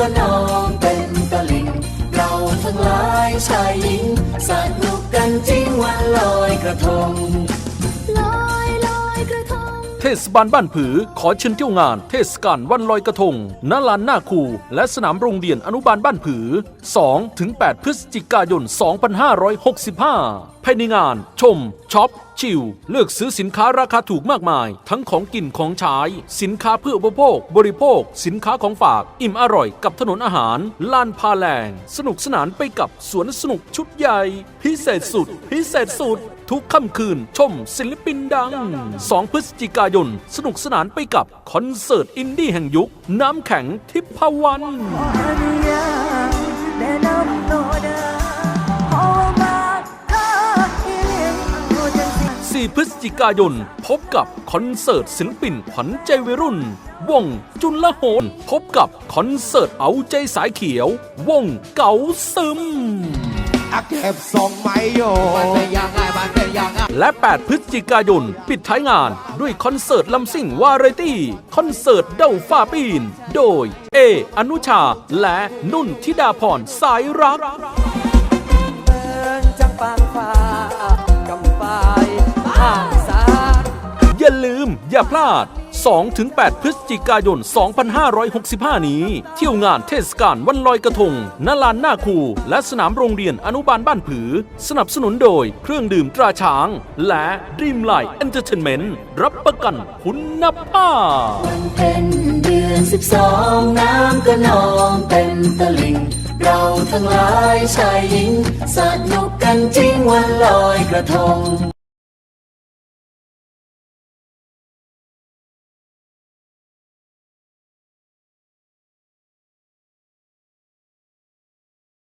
สองน้ำก็นองเต็มตลิ่งเราทั้งหลายชายหญิงสนุกกันจริงวันลอยกระทงลอยลอยกระทง เทศบาลบ้านผือขอเชิญเที่ยวงาน เทศกาลวันลอยกระทงณลานหน้าคูและสนามโรงเรียนอนุบาลบ้านผือ 2-8 พฤศจิกายน 2565 ภายในงาน ชมช็อป ชิลเลือกซื้อสินค้าราคาถูกมากมาย ทั้งของกินของใช้สินค้าเพื่ออุปโภค บริโภค สินค้าของฝาก อิ่มอร่อยกับถนนอาหาร ลานพาแรงสนุกสนานไปกับสวนสนุกชุดใหญ่ พิเศษสุด พิเศษสุด ทุกค่ำคืนชมศิลปินดัง 2 พฤศจิกายน สนุกสนานไปกับคอนเสิร์ตอินดี้แห่งยุค น้ำแข็งทิพวรรณ 4 พฤศจิกายน พบกับคอนเสิร์ตศิลปินขวัญใจวัยรุ่น วงจุลโหน พบกับคอนเสิร์ตเอาใจสายเขียว วงเก๋าซึมอักเก็บทรงไม่โยและ 8 พฤศจิกายน ปิดท้ายงานด้วยคอนเสิร์ตลำซิ่งวาไรตี้ คอนเสิร์ตเด้าฟ้าปีน โดย เอ อนุชา และนุ่นธิดาพรสายรักเดินจังปางฟ้าก อย่าพลาด 2-8 พฤศจิกายน 2565 นี้ เที่ยวงานเทศกาลวันลอยกระทงณลานนาคู และสนามโรงเรียนอนุบาลบ้านผือ สนับสนุนโดยเครื่องดื่มตราช้าง และ Dreamlight Entertainment รับประกันคุณภาพวันเพ็ญเดือนสิบสองน้ำก็นองเต็มตลิ่งเราทั้งหลายชายหญิงสนุกกันจริงวันลอยกระทง